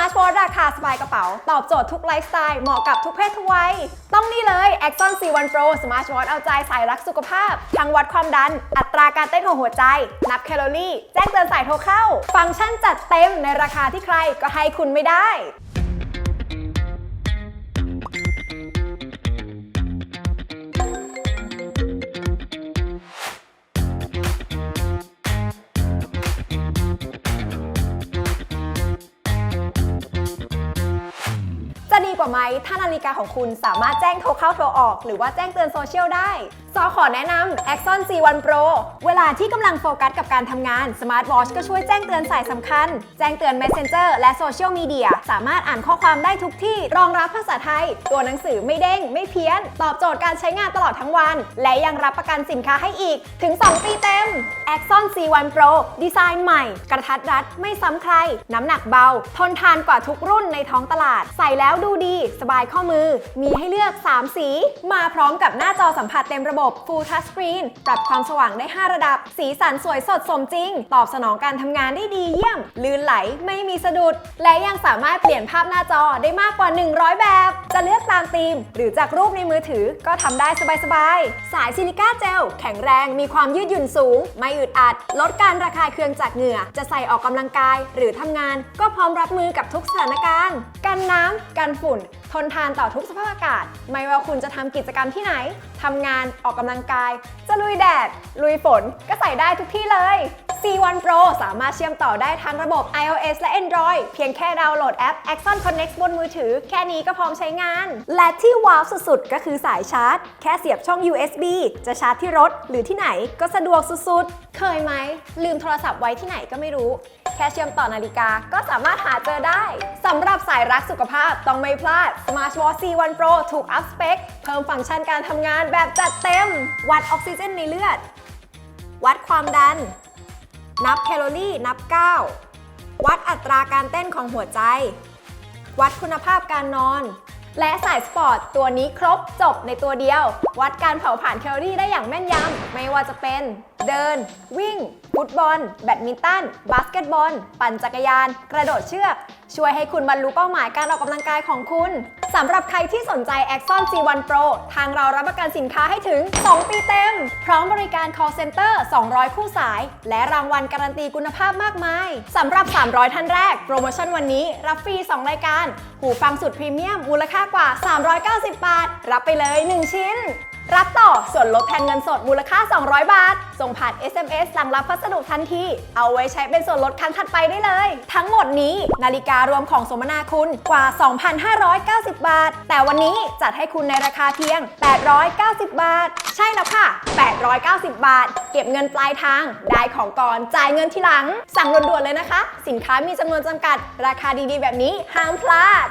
Smart Watch ราคาสบายกระเป๋า ตอบโจทย์ทุกไลฟ์สไตล์เหมาะกับทุกเพศทุกวัย ต้องนี่เลย Axon C1 Pro Smart Watch เอาใจสายรักสุขภาพ ทั้งวัดความดัน อัตราการเต้นของหัวใจ นับแคลอรี่ แจ้งเตือนสายโทรเข้า ฟังก์ชันจัดเต็มในราคาที่ใครก็ให้คุณไม่ได้ กว่าไหม ถ้านาฬิกาของคุณสามารถแจ้งโทรเข้าโทรออก หรือว่าแจ้งเตือนโซเชียลได้ ซอขอแนะนำ Axon C1 Pro เวลาที่กำลังโฟกัสกับการทำงาน Smart Watch ก็ช่วยแจ้งเตือนสายสำคัญ แจ้งเตือน Messenger และโซเชียลมีเดีย สามารถอ่านข้อความได้ทุกที่ รองรับภาษาไทย ตัวหนังสือไม่เด้ง ไม่เพี้ยน ตอบโจทย์การใช้งานตลอดทั้งวัน และยังรับประกันสินค้าให้อีก ถึง 2 ปีเต็ม Axon C1 Pro ดีไซน์ใหม่ กระทัดรัด ไม่ซ้ำใคร น้ำหนักเบา ทนทานกว่าทุกรุ่นในท้องตลาด ใส่แล้วดูดีสบายข้อมือ มีให้เลือก 3 สี มาพร้อมกับหน้าจอสัมผัสเต็มระบบ Full Touch Screen ปรับความสว่างได้ 5 ระดับ สีสันสวยสดสมจริง ตอบสนองการทำงานได้ดีเยี่ยม ลื่นไหลไม่มีสะดุด และยังสามารถเปลี่ยนภาพหน้าจอได้มากกว่า 100 แบบ จะเลือกตามธีม หรือจากรูปในมือถือก็ทำได้สบายๆสายซิลิก้าเจลแข็งแรงมีความยืดหยุ่นสูง ไม่อึดอัด ลดการระคายเคืองจากเหงื่อ จะใส่ออกกำลังกาย หรือทำงาน ก็พร้อมรับมือกับทุกสถานการณ์กันน้ำ กันฝุ่น ทนทานต่อทุกสภาพอากาศ ไม่ว่าคุณจะทำกิจกรรมที่ไหนทำงานออกกำลังกาย จะลุยแดด ลุยฝนก็ใส่ได้ทุกที่เลย C1 Pro สามารถเชื่อมต่อได้ทั้งระบบ iOS และ Android เพียงแค่ดาวน์โหลดแอป Axon Connect บนมือถือ แค่นี้ก็พร้อมใช้งาน และที่ว้าวสุดๆ ก็คือสายชาร์จ แค่เสียบช่อง USB จะชาร์จที่รถหรือที่ไหนก็สะดวกสุดๆ เคยไหม ลืมโทรศัพท์ไว้ที่ไหนก็ไม่รู้ แค่เชื่อมต่อนาฬิกาก็สามารถหาเจอได้สำหรับสายรักสุขภาพต้องไม่พลาด Smart Watch C1 Pro ถูกอัพสเปคเพิ่มฟังก์ชันการทำงานแบบจัดเต็ม วัดออกซิเจนในเลือด วัดความดัน นับแคลอรี่ นับก้าววัดอัตราการเต้นของหัวใจ วัดคุณภาพการนอน และสายสปอร์ตตัวนี้ครบจบในตัวเดียว วัดการเผาผลาญแคลอรี่ได้อย่างแม่นยำไม่ว่าจะเป็น เดิน วิ่ง ฟุตบอล แบดมินตัน บาสเกตบอล ปั่นจักรยาน กระโดดเชือก ช่วยให้คุณบรรลุเป้าหมายการออกกำลังกายของคุณ สำหรับใครที่สนใจ Axon C1 Pro ทางเรารับประกันสินค้าให้ถึง 2 ปีเต็ม พร้อมบริการ call center 200 คู่สาย และรางวัลการันตีคุณภาพมากมาย สำหรับ 300 ท่านแรก โปรโมชั่นวันนี้ รับฟรี 2 รายการ หูฟังสุดพรีเมียมมูลค่ากว่า 390 บาท รับไปเลย 1 ชิ้น รับต่อส่วนลดแทนเงินสดมูลค่า 200 บาท ส่งผ่าน SMS หลังรับพัสดุทันที เอาไว้ใช้เป็นส่วนลดครั้งถัดไปได้เลย ทั้งหมดนี้นาฬิการวมของสมนาคุณกว่า 2,590 บาท แต่วันนี้จัดให้คุณในราคาเพียง 890 บาท ใช่แล้วค่ะ 890 บาท เก็บเงินปลายทาง ได้ของก่อนจ่ายเงินทีหลัง สั่งด่วนๆเลยนะคะ สินค้ามีจำนวนจำกัด ราคาดีๆ แบบนี้ห้ามพลาด